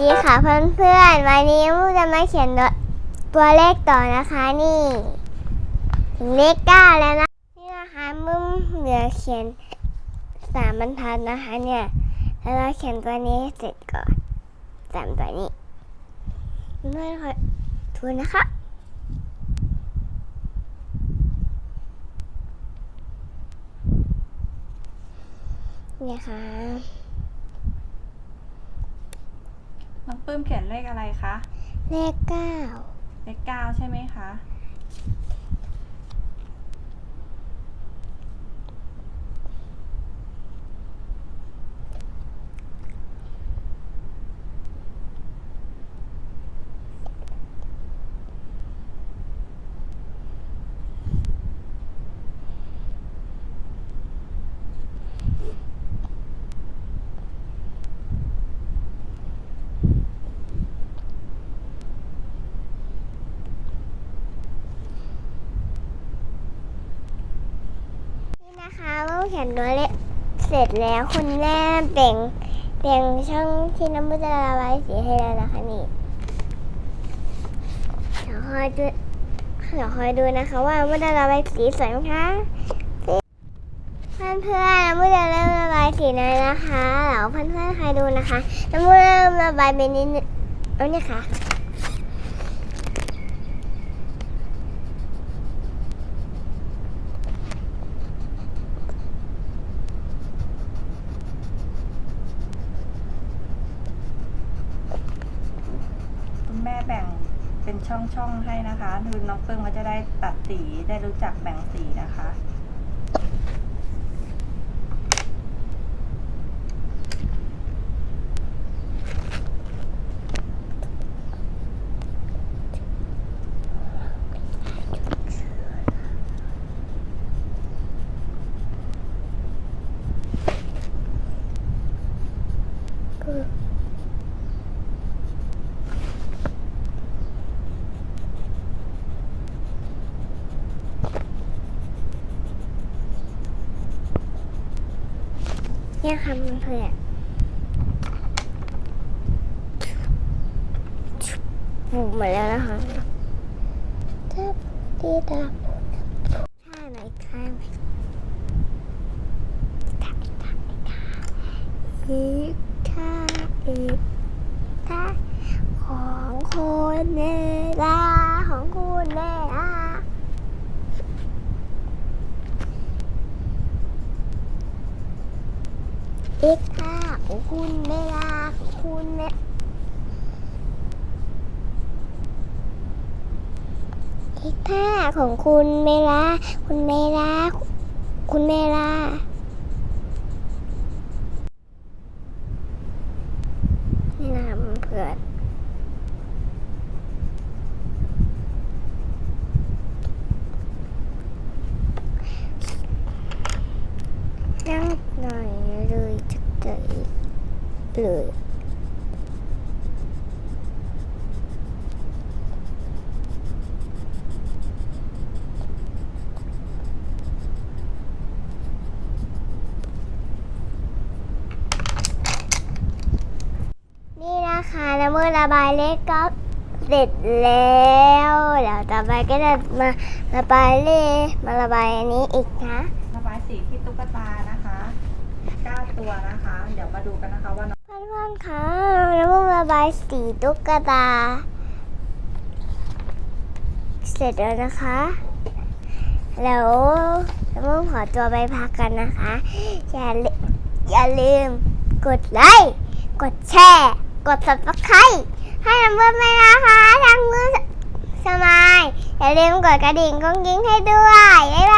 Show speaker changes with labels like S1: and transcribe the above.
S1: ดีค่ะเพื่อนๆ วันนี้มูจะมาเขียนตัวเลขต่อนะคะนี่ ถึงเลขเก้าแล้วนะ นี่นะคะมึมเหลือเขียนสามบรรทัดนะคะเนี่ย แล้วเราเขียนตัวนี้เสร็จก่อนสามตัวนี้เพื่อนคอยทูนะคะเนี่ยค่ะ
S2: น้องปื้มเขียนเลขอะไรคะ
S1: เลขเก้า
S2: เลขเก้าใช่ไหมคะ
S1: นี่นะคะ เขียนตัวเลขเสร็จแล้วคุณแม่แบ่งแบ่งช่องที่น้ำมันจะระบายสีให้แล้วนะคะนี่เดี๋ยวคอยดูเดี๋ยวคอยดูนะคะว่ามันจะระบายสีสวยไหมคะเพื่อนเพื่อนๆน้ำมันจะเริ่มระบายสีแล้วนะคะเดี๋ยวเพื่อนเพื่อนๆใครดูนะคะน้ำมันเริ่มระบายเป็นนิดนึงเอาเนี่ยค่ะ
S2: ม่แบ่งเป็นช่องๆให้นะคะคือน้องปื้มเขาจะได้ตัดสีได้รู้จักแบ่งสีนะคะ
S1: เนี่ยค่ะเพื่อนๆผูหมดแล้วนะคะทับดีตาท่าไหนข้างไหนทับทับท่าอีกท่าอีกท่าของคุณเนลาของคุณเนลา เอ็กท่าของคุณเมลาของคุณเมอีกท่าของคุณเมลา คุณเมลา คุณเมลา นี่นะคะเพื่อนนั่งหน่อยเลย เกิดเลยนี่นะคะน้ำมือระบายเลขก็เสร็จแล้วเดี๋ยวต่อไปก็จะมาระบายเลขมาระบายอันนี้อีกนะ
S2: ระบายสีที่ตุ๊กตานะคะ เก้าตัวนะคะ เดี๋ยวมาดูกันนะคะว่าน้อง
S1: เพื่อนๆคะน้ำมือระบายสีตุ๊กตา เสร็จแล้วนะคะ แล้วน้ำมือขอตัวไปพักกันนะคะ อย่าลือย่าลืมกดไลค์ กดแชร์ กด subscribe ให้น้ำมือไปนะคะทางมือสมายอย่าลืมกดกระดิ่งก้องกิ้งให้ด้วย บ๊ายบาย